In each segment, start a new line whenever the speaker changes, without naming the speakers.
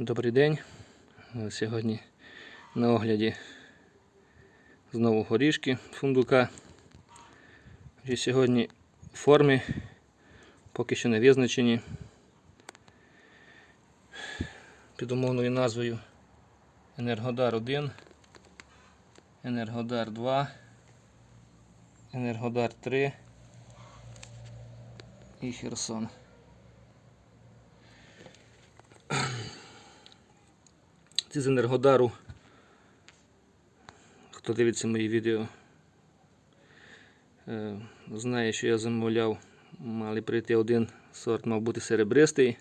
Добрий день. Е, Сьогодні на огляді знову горішки фундука. Вже сьогодні форми поки що не визначені. Під умовною назвою Енергодар 1, Енергодар 2, Енергодар 3 і Херсон. Ці з Енергодару. Хто дивиться мої відео, е, знає, що я замовляв, мали прийти один сорт, мав бути серебристий,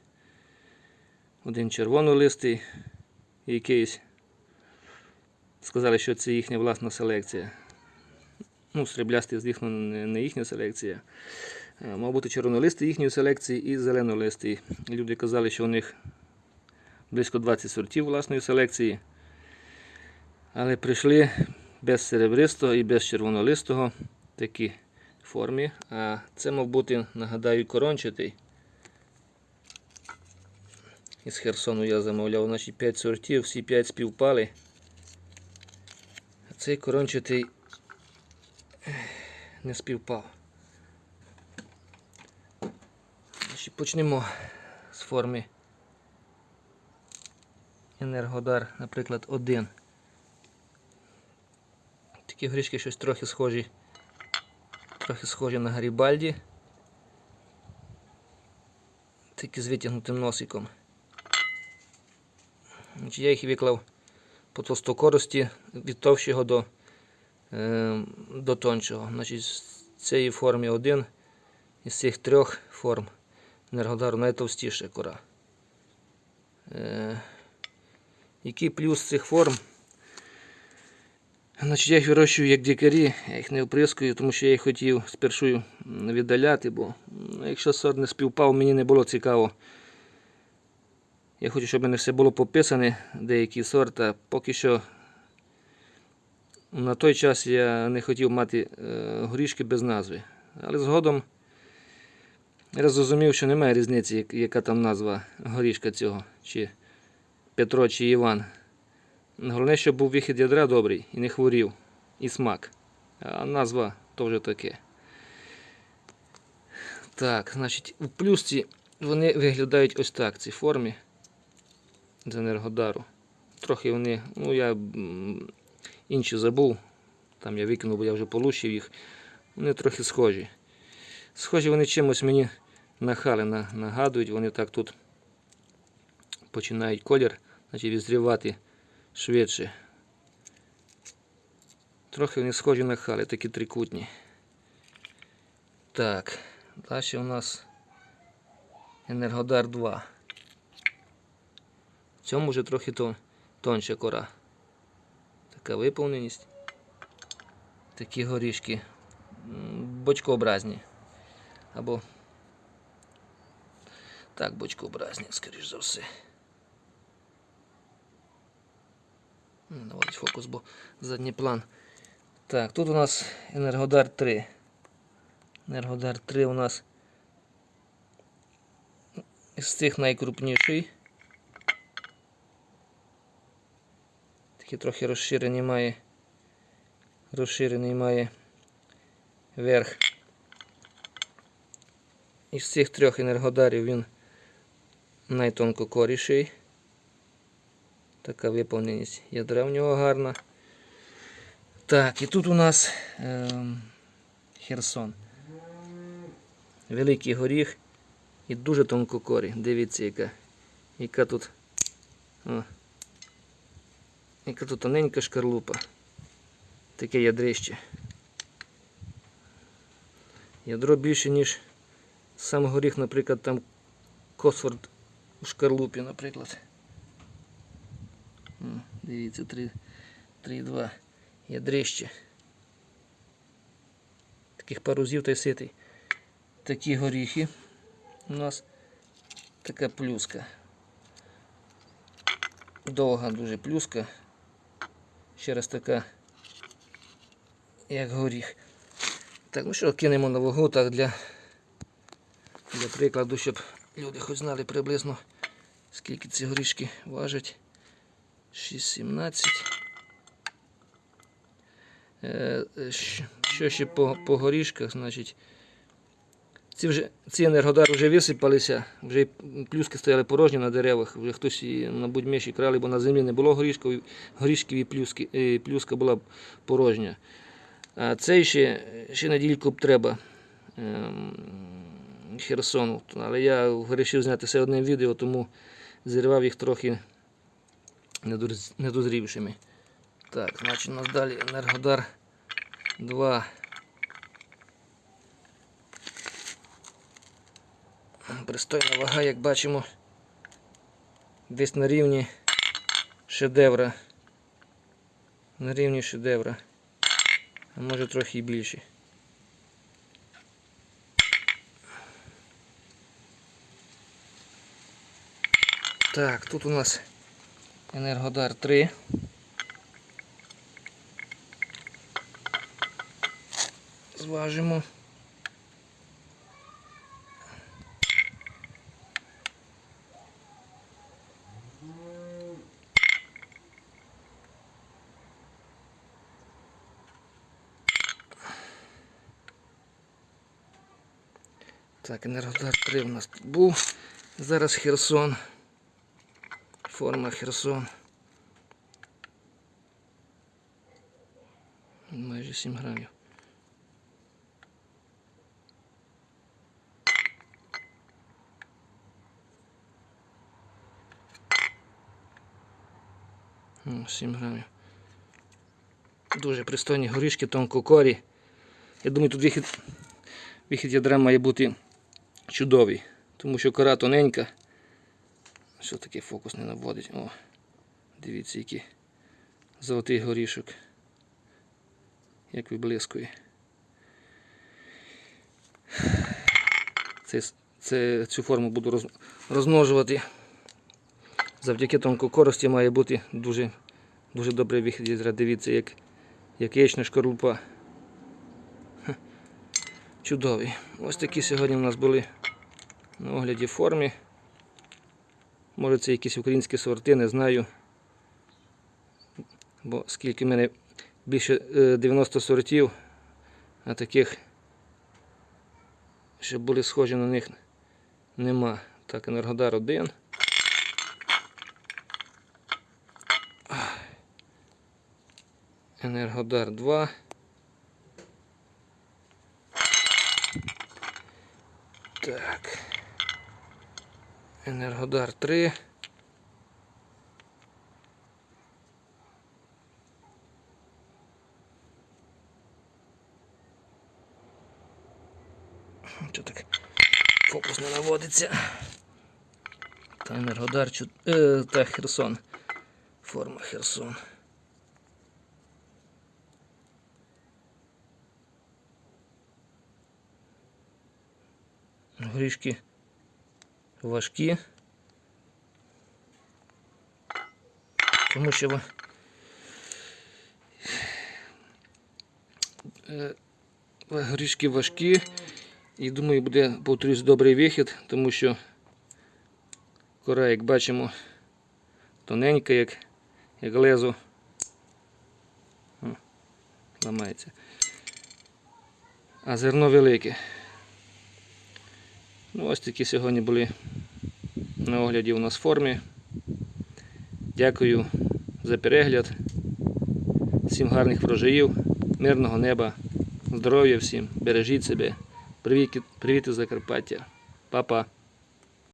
один червонолистий і якийсь. Сказали, що це їхня власна селекція. Ну, сріблястий, звісно, не їхня селекція. Е, Мав бути червонолистий їхньої селекції і зеленолистий. Люди казали, що у них близько 20 сортів власної селекції. Але прийшли без серебристого і без червонолистого такі формі. А це мав бути, нагадаю, корончатий. Із Херсону я замовляв значить 5 сортів, всі 5 співпали. А цей корончатий не співпав. Почнемо з форми. Енергодар, наприклад, один. Такі горішки щось трохи схожі. Трохи схожі на Гарібальді. Такі з витягнутим носиком. Я їх виклав по толстокорості від товщого до, е, до тоншого. Значить, з цієї форми один із цих трьох форм енергодару найтовстіша кора. Е, який плюс цих форм? Значить, я їх вирощую як дикарі, я їх не оприскую, тому що я їх хотів спершу віддаляти, бо ну, якщо сорт не співпав, мені не було цікаво. Я хочу, щоб в мене все було пописане, деякі сорти. Поки що на той час я не хотів мати е, горішки без назви. Але згодом я зрозумів, що немає різниці, яка там назва горішка цього. Чи Петро чи Іван. Головне, щоб був вихід ядра добрий і не хворів, і смак. А назва то вже таке. Так, значить, у плюсці вони виглядають ось так, ці формі з енергодару. Трохи вони, ну я інші забув. Там я викинув, бо я вже полущив їх. Вони трохи схожі. Схожі вони чимось мені на хали нагадують, вони так тут починають колір, значить відзрівати швидше. Трохи вони схожі на хали, такі трикутні. Так, далі у нас Енергодар 2. В цьому вже трохи тон, тонша кора. Така виповненість. Такі горішки бочкообразні. Або так, бочкообразні, скоріш за все. М, Наводить фокус, бо задній план. Так, тут у нас Енергодар 3. Енергодар 3 у нас із цих найкрупніший. Такі трохи розширені має. Розширений має верх. Із цих трьох енергодарів він найтонкокоріший. Така виповненість ядра в нього гарна. Так, і тут у нас ем, Херсон. Великий горіх і дуже тонкокорі. Дивіться, яка, яка тут. О, яка тут тоненька шкарлупа. Таке ядрище. Ядро більше, ніж сам горіх, наприклад, там Косфорд у шкарлупі, наприклад. Дивіться, 3,2 ядрище. Таких парузів та ситий. Такі горіхи. У нас така плюска. Довга дуже плюска. Ще раз така, як горіх. Так, ну що, кинемо на вагу так для, для прикладу, щоб люди хоч знали приблизно Скільки ці горішки важать? 6,17. Е, е, Що ще по, по горішках, значить. Ці, вже, ці енергодари вже висипалися, вже плюски стояли порожні на деревах, вже хтось на будьмеші крали, бо на землі не було горішків, горішків і плюски, і плюска була порожня. А цей ще, ще недільку б треба ем, Херсону. Але я вирішив зняти все одне відео, тому зірвав їх трохи недозрівшими. Так, значить у нас далі Енергодар 2. Пристойна вага, як бачимо, десь на рівні шедевра. На рівні шедевра. А може трохи і більше. Так, тут у нас Енергодар 3. Зважимо. Так, Енергодар 3 у нас тут був. Зараз Херсон. Форма Херсон. Майже 7 грамів. О, 7 грамів. Дуже пристойні горішки, тонкокорі. Я думаю, тут вихід, вихід ядра має бути чудовий, тому що кора тоненька. Що таке фокус не наводить? О, дивіться, який золотий горішок. Як виблискує. Це, це, цю форму буду роз, розмножувати. Завдяки тонкокорості має бути дуже, дуже добрий вихід ядра. Дивіться, як, як яєчна шкарлупа. Чудовий. Ось такі сьогодні у нас були на огляді формі. Може це якісь українські сорти, не знаю. Бо скільки в мене більше е, 90 сортів, а таких, що були схожі на них, нема. Так, Енергодар 1. Енергодар 2. Так. Енергодар 3. Що так? Фокус не наводиться. Та Енергодар чу- е, та Херсон. Форма Херсон. Горішки важкі. Тому що Е, горішки важкі. І думаю, буде повторюсь добрий вихід, тому що кора, як бачимо, тоненька, як, як лезо. Ламається. А зерно велике. Ну, ось такі сьогодні були на огляді у нас в формі. Дякую за перегляд. Всім гарних врожаїв, мирного неба, здоров'я всім, бережіть себе. Привіт, із Закарпаття. Па-па.